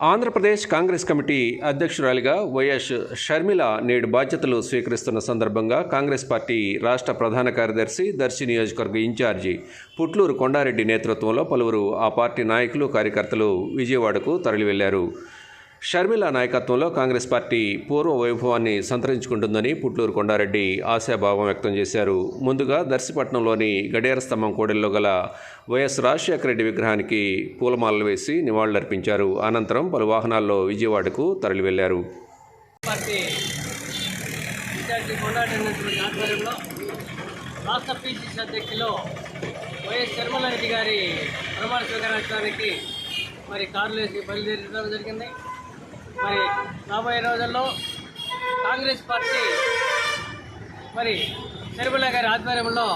Andhra Pradesh Congress committee అధ్యక్షురాలిగా YS Sharmila నేడు బాధ్యతలు స్వీకరిస్తున్న సందర్భంగా కాంగ్రెస్ పార్టీ రాష్ట్ర ప్రధాన కార్యదర్శి దర్శి నియోజకవర్గ ఇన్ఛార్జి పుట్లూరు కొండారెడ్డి నేతృత్వంలో పలువురు ఆ పార్టీ నాయకులు కార్యకర్తలు విజయవాడకు తరలివెళ్ళారు. షర్మిల నాయకత్వంలో కాంగ్రెస్ పార్టీ పూర్వ వైభవాన్ని సంతరించుకుంటుందని పుట్లూరు కొండారెడ్డి ఆశాభావం వ్యక్తం చేశారు. ముందుగా దర్శిపట్నంలోని గడియార స్తంభం కోడెల్లో గల వైఎస్ రాజశేఖర రెడ్డి విగ్రహానికి పూలమాలలు వేసి నివాళులర్పించారు. అనంతరం పలు వాహనాల్లో విజయవాడకు తరలివెళ్ళారు. రాష్ట్ర అధ్యక్షులు వైఎస్ గారి ప్రమాణ మరి కార్లు వేసి బయలుదేరడం జరిగింది. మరి రాబోయే రోజుల్లో కాంగ్రెస్ పార్టీ మరి నిర్మల గారి ఆధ్వర్యంలో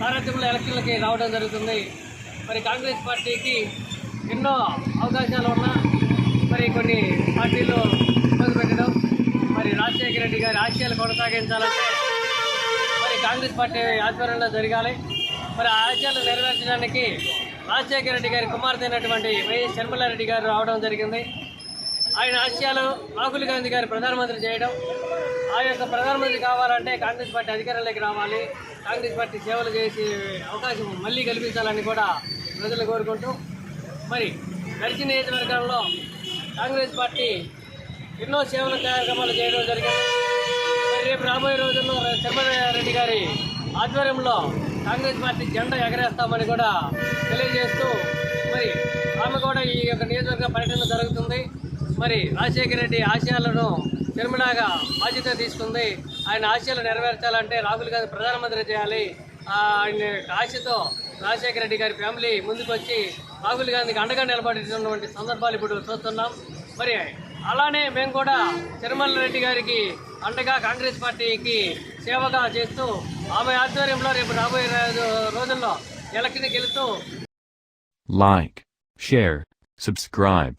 సారథ్యంలో ఎలక్షన్లకి రావడం జరుగుతుంది. మరి కాంగ్రెస్ పార్టీకి ఎన్నో అవకాశాలు ఉన్నా మరి కొన్ని పార్టీలు ఇబ్బంది పెట్టడం మరి రాజశేఖర రెడ్డి గారి ఆశయాలు కొనసాగించాలంటే మరి కాంగ్రెస్ పార్టీ ఆధ్వర్యంలో జరగాలి. మరి ఆ ఆశయాలు నెరవేర్చడానికి రాజశేఖర రెడ్డి గారి కుమార్తె అయినటువంటి వైఎస్ శర్మలారెడ్డి గారు రావడం జరిగింది. ఆయన ఆశయాలు రాహుల్ గాంధీ గారు ప్రధానమంత్రి చేయడం. ఆ యొక్క ప్రధానమంత్రి కావాలంటే కాంగ్రెస్ పార్టీ అధికారంలోకి రావాలి. కాంగ్రెస్ పార్టీ సేవలు చేసే అవకాశం మళ్ళీ కల్పించాలని కూడా ప్రజలు కోరుకుంటూ మరి గడిచిన నియోజకవర్గంలో కాంగ్రెస్ పార్టీ ఎన్నో సేవల కార్యక్రమాలు చేయడం జరిగింది. మరి రేపు రాబోయే రోజుల్లో శర్మారెడ్డి గారి ఆధ్వర్యంలో కాంగ్రెస్ పార్టీ జెండా ఎగరేస్తామని కూడా తెలియజేస్తూ మరి ఆమె కూడా ఈ యొక్క నియోజకవర్గ పర్యటన జరుగుతుంది. మరి రాజశేఖర రెడ్డి ఆశయాలను నిర్మలాగా బాధ్యత తీసుకుంది. ఆయన ఆశయాలు నెరవేర్చాలంటే రాహుల్ గాంధీ ప్రధానమంత్రి చేయాలి. ఆయన ఆశతో రాజశేఖర రెడ్డి గారి ఫ్యామిలీ ముందుకు వచ్చి రాహుల్ గాంధీకి అండగా నిలబడినటువంటి సందర్భాలు ఇప్పుడు చూస్తున్నాం. మరి అలానే మేము కూడా తిరుమల రెడ్డి గారికి అండగా కాంగ్రెస్ పార్టీకి సేవగా చేస్తూ ఆమె ఆధ్వర్యంలో రేపు రాబోయే రోజుల్లో ఎలక్షన్ గెలుస్తూ like share subscribe